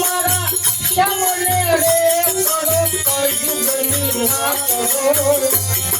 મારા શ્યામને રે કરો કયું ગની કરો.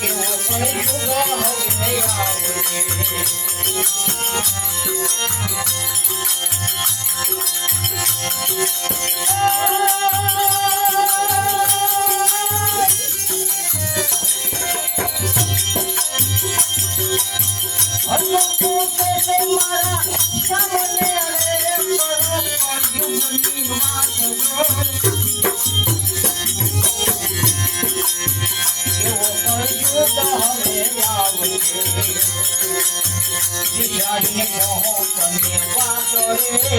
I'm not going to say, Mara, come on now. વાતો રે